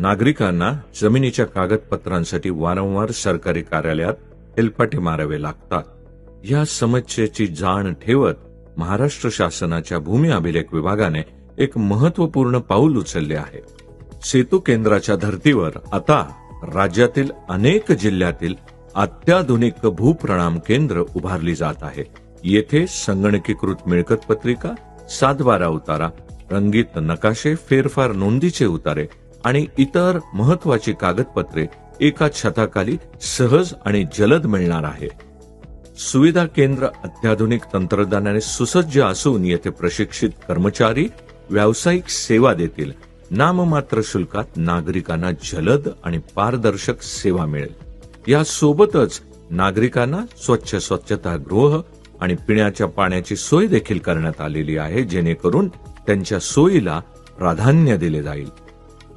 नागरिकांना जमिनीच्या कागदपत्रांसाठी वारंवार सरकारी कार्यालयात हेलपाटे मारावे लागतात. या समस्येची जाण ठेवत महाराष्ट्र शासनाच्या भूमी अभिलेख विभागाने एक महत्त्वपूर्ण पाऊल उचलले आहे. सेतू केंद्राच्या धर्तीवर आता राज्यातील अनेक जिल्ह्यातील अत्याधुनिक भूप्रणाम केंद्र उभारली जात आहे. येथे संगणकीकृत मिळकत पत्रिका सातबारा उतारा रंगीत नकाशे फेरफार नोंदीचे उतारे आणि इतर महत्वाची कागदपत्रे एका छताखाली सहज आणि जलद मिळणार आहे. सुविधा केंद्र अत्याधुनिक तंत्रज्ञानाने सुसज्ज असून येथे प्रशिक्षित कर्मचारी व्यावसायिक सेवा देतील. नाममात्र शुल्कात नागरिकांना जलद आणि पारदर्शक सेवा मिळेल. यासोबतच नागरिकांना स्वच्छ स्वच्छतागृह आणि पिण्याच्या पाण्याची सोय देखील करण्यात आलेली आहे जेणेकरून त्यांच्या सोयीला प्राधान्य दिले जाईल.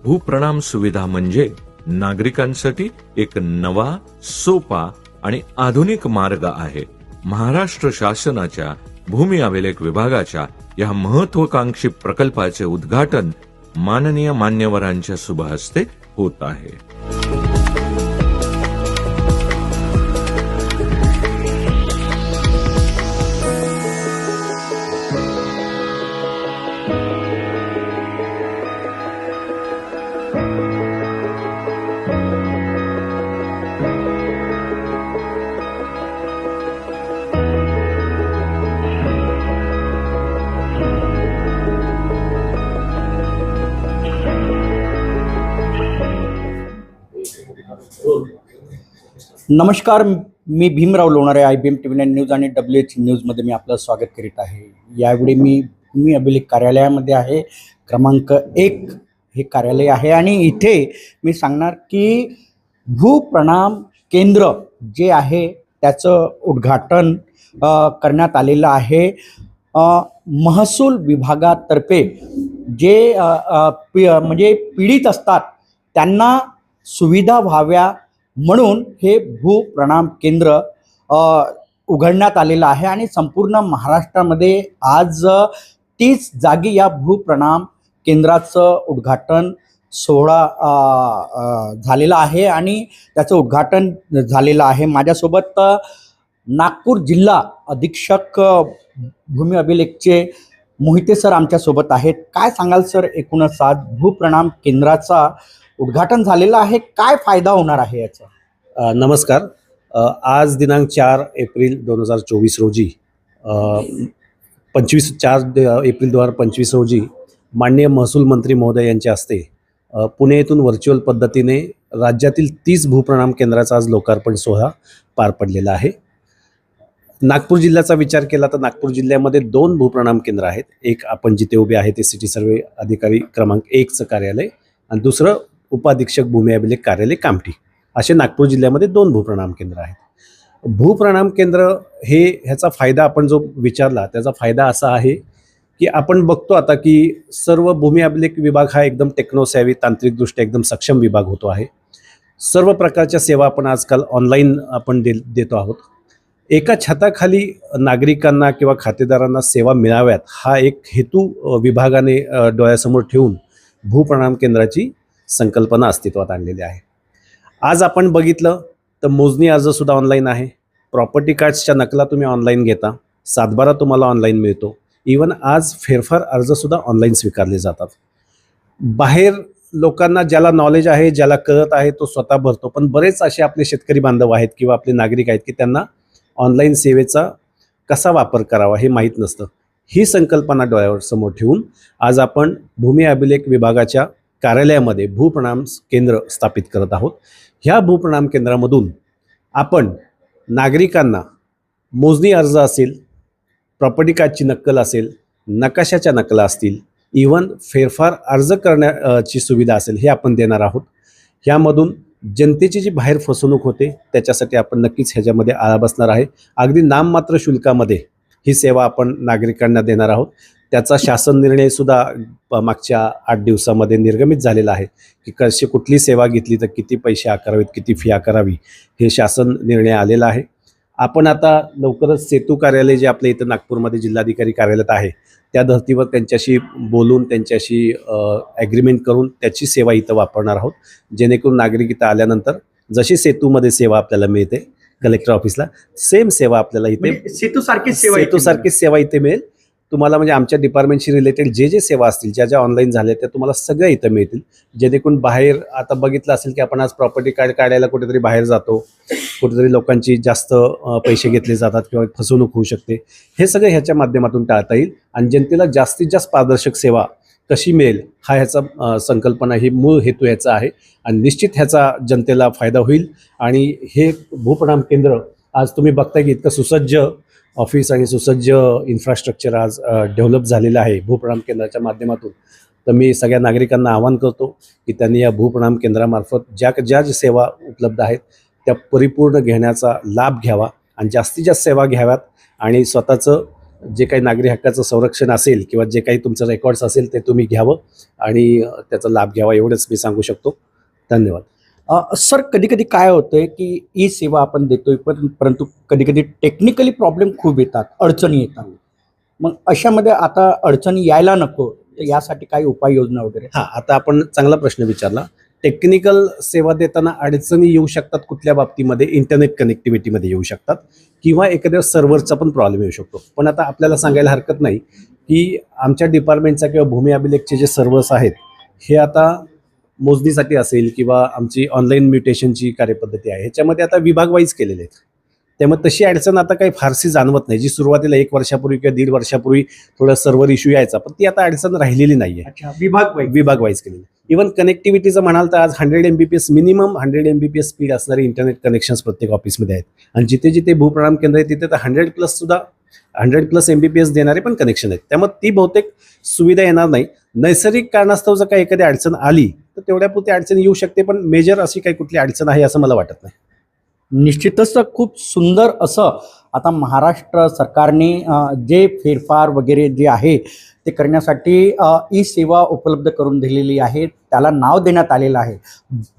भूप्रणाम सुविधा म्हणजे नागरिकांसाठी एक नवा सोपा आणि आधुनिक मार्ग आहे. महाराष्ट्र शासनाच्या भूमी अभिलेख विभागाच्या या महत्वाकांक्षी प्रकल्पाचे उद्घाटन माननीय मान्यवरांच्या शुभ हस्ते होत आहे. नमस्कार मी Bhimrao Lonare I B M TV nine news news आणि डब्ल्यू एच न्यूजमध्ये मी आपलं स्वागत करीत आहे. यावेळी मी भूमी अभिलेख कार्यालयामध्ये आहे. क्रमांक एक हे कार्यालय आहे आणि इथे मी सांगणार की भूप्रणाम केंद्र जे आहे त्याचं उद्घाटन करण्यात आलेलं आहे. महसूल विभागातर्फे जे पी म्हणजे पीडित असतात त्यांना सुविधा व्हाव्या म्हणून हे भूप्रणाम केंद्र उघडण्यात आलेलं आहे आणि संपूर्ण महाराष्ट्रामध्ये आज तीस जागी या भूप्रणाम केंद्राचं उद्घाटन सोहळा झालेला आहे आणि त्याचं उद्घाटन झालेलं आहे. माझ्यासोबत नागपूर जिल्हा अधीक्षक भूमी अभिलेखचे मोहिते सर आमच्यासोबत आहेत. काय सांगाल सर एकूणच आज भूप्रणाम केंद्राचा उद्घाटन झालेलं आहे. काय फायदा होणार आहे याचा? नमस्कार. आज दिनांक चार एप्रिल दोन हजार चोवीस रोजी पंचवीस चार द- एप्रिल दोन हजार पंचवीस रोजी माननीय महसूल मंत्री महोदय यांच्या हस्ते पुणे येथून व्हर्च्युअल पद्धतीने राज्यातील तीस भूप्रणाम केंद्राचा आज लोकार्पण सोहळा पार पडलेला आहे. नागपूर जिल्ह्याचा विचार केला तर नागपूर जिल्ह्यामध्ये दोन भूप्रणाम केंद्र आहेत. एक आपण जिथे उभे आहे ते सिटी सर्वे अधिकारी क्रमांक एकचं कार्यालय आणि दुसरं उपाधीक्षक भूमी अभिलेख कार्यालय कामठी असे नागपूर जिल्ह्यामध्ये दोन भूप्रणाम केंद्र आहेत. भूप्रणाम केंद्र हे ह्याचा फायदा आपण जो विचारला त्याचा फायदा असा आहे की आपण बघतो आता की सर्व भूमी अभिलेख विभाग हा एकदम टेक्नोसॅवी तांत्रिकदृष्ट्या एकदम सक्षम विभाग होतो आहे. सर्व प्रकारच्या सेवा आपण आजकाल ऑनलाईन आपण दे देतो आहोत. एका छताखाली नागरिकांना किंवा खातेदारांना सेवा मिळाव्यात हा एक हेतू विभागाने डोळ्यासमोर ठेवून भूप्रणाम केंद्राची संकल्पना अस्तित्वात आणलेली आहे. आज आपण बघितलं तर मोजणी अर्जसुद्धा ऑनलाईन आहे. प्रॉपर्टी कार्ड्सच्या नकला तुम्ही ऑनलाईन घेता. सातबारा तुम्हाला ऑनलाईन मिळतो. इवन आज फेरफार अर्जसुद्धा ऑनलाईन स्वीकारले जातात. बाहेर लोकांना ज्याला नॉलेज आहे ज्याला कळत आहे तो स्वतः भरतो. पण बरेच असे आपले शेतकरी बांधव आहेत किंवा आपले नागरिक आहेत की त्यांना ऑनलाईन सेवेचा कसा वापर करावा हे माहीत नसतं. ही संकल्पना डोळ्यावर समोर ठेवून आज आपण भूमी अभिलेख विभागाच्या कार्यालयामध्ये भूप्रणाम केंद्र स्थापित करत आहोत. ह्या भूप्रणाम केंद्रामधून आपण नागरिकांना मोजणी अर्ज असेल प्रॉपर्टी कार्डची नक्कल असेल नकाशाच्या नकला असतील इवन फेरफार अर्ज करण्याची सुविधा असेल हे आपण देणार आहोत. ह्यामधून जनतेची जी बाहेर फसवणूक होते त्याच्यासाठी आपण नक्कीच ह्याच्यामध्ये आळा बसणार आहे. अगदी नाममात्र शुल्कामध्ये ही सेवा आपण नागरिकांना देणार आहोत. त्याचा शासन निर्णय सुद्धा मागच्या आठ दिवसामध्ये निर्गमित झालेला आहे की कशी कुठली सेवा घेतली तर किती पैसे आकारावेत किती फी आकारावी हे शासन निर्णय आलेला आहे. आपण आता लवकरच सेतू कार्यालय जे आपल्या इथं नागपूरमध्ये जिल्हाधिकारी कार्यालयात आहे त्या धर्तीवर त्यांच्याशी बोलून त्यांच्याशी ॲग्रीमेंट करून त्याची सेवा इथं वापरणार आहोत. जेणेकरून नागरिक इथं आल्यानंतर जशी सेतूमध्ये सेवा आपल्याला मिळते कलेक्टर ऑफिसला सेम सेवा आपल्याला इथे सेतू सारखीच सेवा सेतू सारखीच सेवा इथे मिळेल. तुम्हाला म्हणजे आमच्या डिपार्टमेंटशी रिलेटेड जे जे सेवा असतील ज्या ज्या ऑनलाईन झाल्या त्या तुम्हाला सगळ्या इथं मिळतील. जेणेकरून बाहेर आता बघितलं असेल की आपण आज प्रॉपर्टी कार्ड काढायला कुठेतरी बाहेर जातो. कुठेतरी लोकांची जास्त पैसे घेतले जातात किंवा फसवणूक होऊ शकते. हे सगळं ह्याच्या माध्यमातून टाळता येईल आणि जनतेला जास्तीत जास्त पारदर्शक सेवा कशी मिळेल हा ह्याचा संकल्पना ही मूळ हेतू ह्याचा आहे आणि निश्चित ह्याचा जनतेला फायदा होईल. आणि हे भूप्रणाम केंद्र आज तुम्ही बघताय की इतकं सुसज्ज ऑफिस आणि सुसज्ज इन्फ्रास्ट्रक्चर आज डेव्हलप झालेलं आहे. भूप्रणाम केंद्राच्या माध्यमातून. तर मी सगळ्या नागरिकांना आवाहन करतो की त्यांनी या भूप्रणाम केंद्रामार्फत ज्या ज्या ज्या सेवा उपलब्ध आहेत त्या परिपूर्ण घेण्याचा लाभ घ्यावा आणि जास्तीत जास्त सेवा घ्याव्यात आणि स्वतःचं जे काही नागरी हक्काचं संरक्षण असेल किंवा जे काही तुमचं रेकॉर्ड्स असेल ते तुम्ही घ्यावं आणि त्याचा लाभ घ्यावा एवढंच मी सांगू शकतो. धन्यवाद. सर कधी कधी काय होतंय की ई सेवा आपण देतोय पण परंतु कधी कधी टेक्निकली प्रॉब्लेम खूप येतात अडचणी येतात. मग अशामध्ये आता अडचणी यायला नको यासाठी काही उपाययोजना वगैरे? हां आता आपण चांगला प्रश्न विचारला. टेक्निकल सेवा देताना अडचणी येऊ शकतात कुठल्या बाबतीमध्ये? इंटरनेट कनेक्टिव्हिटीमध्ये येऊ शकतात. किंवा एखाद्या सर्व्हरचा पण प्रॉब्लेम येऊ शकतो. पण आता आपल्याला सांगायला हरकत नाही की आमच्या डिपार्टमेंटचा किंवा भूमी अभिलेखचे जे सर्व्हर्स आहेत हे आता मोजणीसाठी असेल किंवा आमची ऑनलाईन म्युटेशनची कार्यपद्धती आहे ह्याच्यामध्ये आता विभाग वाईज केलेले आहेत. त्यामुळे तशी अडचण आता काही फारशी जाणवत नाही जी सुरुवातीला एक वर्षापूर्वी किंवा दीड वर्षापूर्वी थोडा सर्व्हर इश्यू यायचा पण ती आता अडचण राहिलेली नाही आहे विभाग विभाग वाईज केलेले. इव्हन कनेक्टिव्हिटीचं म्हणाल तर आज hundred M B P S minimum hundred M B P S speed असणारे इंटरनेट कनेक्शन्स प्रत्येक ऑफिसमध्ये आहेत. आणि जिथे जिथे भूप्रणाम केंद्र आहे तिथे तर हंड्रेड प्लस सुद्धा hundred plus M B P S देणारे पण कनेक्शन आहेत. त्यामुळे ती बहुतेक सुविधा येणार नाही. नैसर्गिक कारणास्तव जर काही एखादी अडचण आली तर तेवढ्यापुरती अडचण येऊ शकते पण मेजर अशी काही कुठली अडचण आहे असं मला वाटत नाही. निश्चितच खूप सुंदर असं आता महाराष्ट्र सरकारने जे फेरफार वगैरे जे आहे ते करण्यासाठी ई सेवा उपलब्ध करून दिलेली आहे. त्याला नाव देण्यात आलेलं आहे.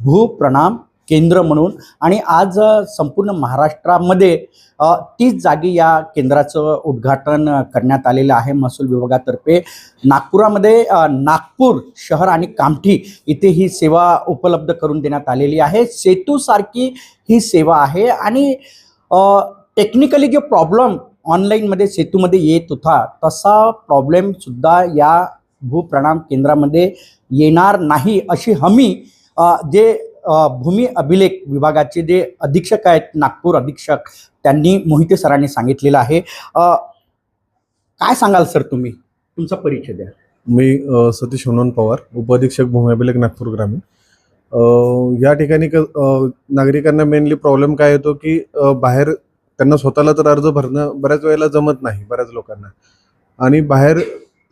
भूप्रणाम केंद्र म्हणून. आणि आज संपूर्ण महाराष्ट्रामध्ये तीच तीस जागी या केंद्राचं उद्घाटन करण्यात आलेलं आहे महसूल विभागातर्फे. नागपुरामध्ये नागपूर शहर आणि कामठी इथे ही सेवा उपलब्ध करून देण्यात आलेली आहे. सेतूसारखी ही सेवा आहे आणि टेक्निकली जो प्रॉब्लेम ऑनलाईनमध्ये सेतूमध्ये येत होता तसा प्रॉब्लेमसुद्धा या भूप्रणाम केंद्रामध्ये येणार नाही अशी हमी जे भूमी अभिलेख विभागाचे जे अधीक्षक आहेत नागपूर अधीक्षक त्यांनी मोहिते सरांनी सांगितलेलं आहे. काय सांगाल सर तुम्ही? तुमचा परिचय द्या. मी सतीश हनुमान पवार उपअधीक्षक भूमी अभिलेख नागपूर ग्रामीण. या ठिकाणी क- नागरिकांना मेनली प्रॉब्लेम काय येतो की बाहेर त्यांना स्वतःला तर अर्ज भरणं बऱ्याच वेळेला जमत नाही बऱ्याच लोकांना. आणि बाहेर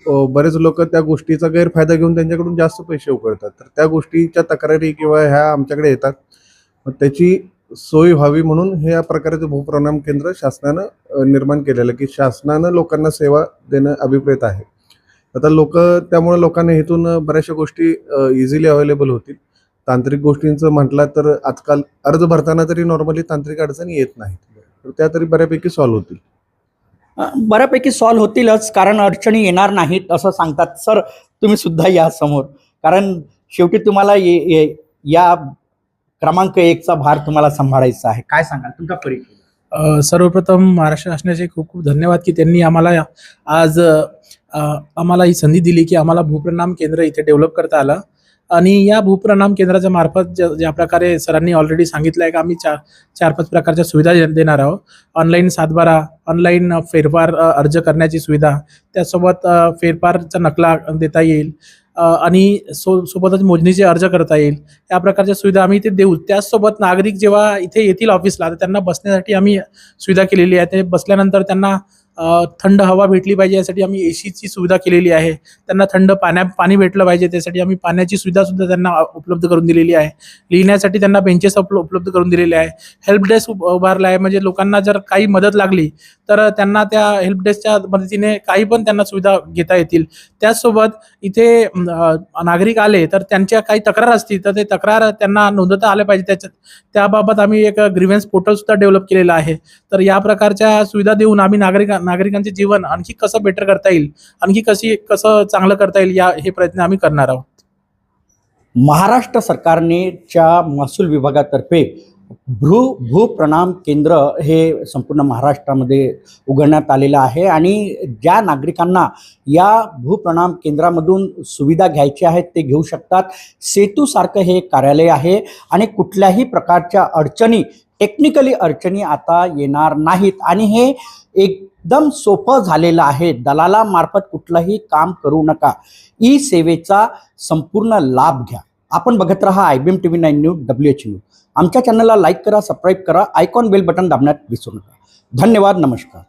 बरेच लोक त्या गोष्टीचा गैरफायदा घेऊन त्यांच्याकडून जास्त पैसे उकळतात. तर त्या गोष्टीच्या तक्रारी किंवा ह्या आमच्याकडे येतात. मग त्याची सोय व्हावी म्हणून हे या प्रकारचं भूप्रणाम केंद्र शासनानं निर्माण केलेलं की शासनानं लोकांना सेवा देणं अभिप्रेत आहे. आता लोक त्यामुळे लोकांना इथून बऱ्याचशा गोष्टी इझिली अवेलेबल होतील. तांत्रिक गोष्टींचं म्हटलं तर आजकाल अर्ज भरताना तरी नॉर्मली तांत्रिक अडचणी येत नाहीत. तर त्या तरी बऱ्यापैकी सॉल्व्ह होतील. बऱ्यापैकी सॉल्व्ह होतीलच कारण अडचणी येणार नाहीत असं सांगतात. सर तुम्ही सुद्धा या समोर. कारण शेवटी तुम्हाला ये- ये- या क्रमांक एकचा भार तुम्हाला सांभाळायचा आहे. काय सांगाल? तुमचा परिचय. सर्वप्रथम महाराष्ट्र शासनाचे खूप खूप धन्यवाद की त्यांनी आम्हाला आज आम्हाला ही संधी दिली की आम्हाला भूप्रणाम केंद्र इथे डेव्हलप करता आलं. आणि या भूप्रणाम केंद्राच्या मार्फत ज्या ज्या प्रकारे सरांनी ऑलरेडी सांगितलं आहे की आम्ही चार चार पाच प्रकारच्या सुविधा दे- देणार आहोत. ऑनलाईन सातबारा ऑनलाईन फेरफार अर्ज करण्याची सुविधा त्यासोबत फेरफारचा नकला देता येईल आणि सो सोबतच मोजणीचे अर्ज करता येईल. या प्रकारच्या सुविधा आम्ही इथे देऊ. त्याचसोबत नागरिक जेव्हा इथे येतील ऑफिसला तर त्यांना बसण्यासाठी आम्ही सुविधा केलेली आहे. ते बसल्यानंतर त्यांना थंड हवा भेटली पाहिजे यासाठी आम्ही एसीची सुविधा केलेली आहे. त्यांना थंड पाण्या पाणी भेटलं पाहिजे त्यासाठी आम्ही पाण्याची सुविधा सुद्धा त्यांना उपलब्ध करून दिलेली आहे. लिहिण्यासाठी त्यांना बेंचेस उपलब्ध करून दिलेले आहे. हेल्प डेस्क उभारला आहे. म्हणजे लोकांना जर काही मदत लागली तर त्यांना त्या हेल्प डेस्कच्या मदतीने काही पण त्यांना सुविधा घेता येतील. त्याचसोबत इथे नागरिक आले तर त्यांच्या काही तक्रार असतील तर ते तक्रार त्यांना नोंदवता आले पाहिजे. त्याच्यात त्याबाबत आम्ही एक ग्रीव्हन्स पोर्टल सुद्धा डेव्हलप केलेलं आहे. तर या प्रकारच्या सुविधा देऊन आम्ही नागरिक नागरिकांचे जीवन आणखी कसं बेटर करता येईल? आणखी कशी कसं चांगलं करता येईल? या हे प्रयत्न आम्ही करणार आहोत. महाराष्ट्र सरकारने च्या महसूल विभागातर्फे भ्रू भूप्रणाम केंद्र हे संपूर्ण महाराष्ट्रामध्ये उघडण्यात आलेलं आहे आणि ज्या नागरिकांना या भूप्रणाम केंद्रामधून सुविधा घ्यायच्या आहेत ते घेऊ शकतात. सेतूसारखं हे कार्यालय आहे आणि कुठल्याही प्रकारच्या अडचणी टेक्निकली अडचणी आता येणार नाहीत. आणि हे एकदम सोपं झालेलं आहे. दलालामार्फत कुठलंही काम करू नका. ई सेवेचा संपूर्ण लाभ घ्या. आपण बघत राहा I B M T V nine news W H news आमच्या चॅनलला लाईक करा सबस्क्राईब करा आयकॉन बेल बटन दाबण्यात विसरू नका. धन्यवाद नमस्कार.